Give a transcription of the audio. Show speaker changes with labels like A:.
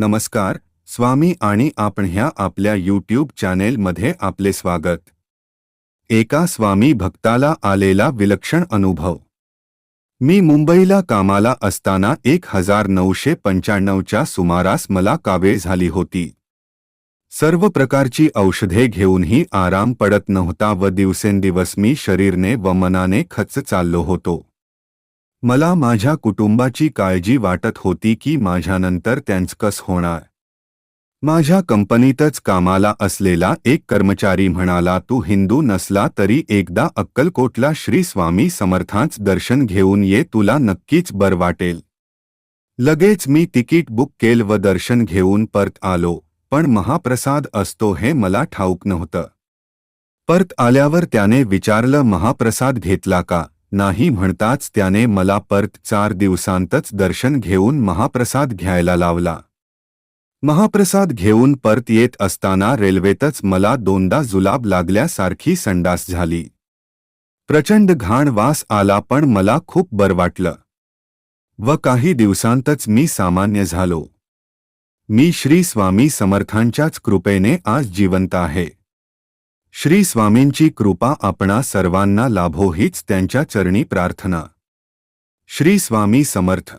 A: नमस्कार स्वामी आणि आपण ह्या आपल्या यूट्यूब चॅनेलमध्ये आपले स्वागत. एका स्वामी भक्ताला आलेला विलक्षण अनुभव. मी मुंबईला कामाला असताना एक हजार नऊशे पंच्याण्णवच्या सुमारास मला कावे झाली होती. सर्व प्रकारची औषधे घेऊनही आराम पडत नव्हता व दिवसेंदिवस मी शरीरने व मनाने खच चाललो होतो. मला माझ्या कुटुंबाची काळजी वाटत होती की माझ्यानंतर त्यांच कस होणार. माझ्या कंपनीतच कामाला असलेला एक कर्मचारी म्हणाला तू हिंदू नसला तरी एकदा अक्कलकोटला श्री स्वामी समर्थांच दर्शन घेऊन ये तुला नक्कीच बर वाटेल. लगेच मी तिकीट बुक केल व दर्शन घेऊन परत आलो पण महाप्रसाद असतो हे मला ठाऊक नव्हतं. परत आल्यावर त्याने विचारलं महाप्रसाद घेतला का? नाही म्हणताच त्याने मला परत चार दिवसांतच दर्शन घेऊन महाप्रसाद घ्यायला लावला. महाप्रसाद घेऊन परत येत असताना रेल्वेतच मला दोनदा जुलाब लागल्यासारखी संडास झाली. प्रचंड घाण वास आला पण मला खूप बर वाटलं. व काही दिवसांतच मी सामान्य झालो. मी श्री स्वामी समर्थांच्याच कृपेने आज जिवंत आहे. श्री स्वामींची कृपा आपणा सर्वांना लाभो हीच त्यांच्या चरणी प्रार्थना. श्री स्वामी समर्थ.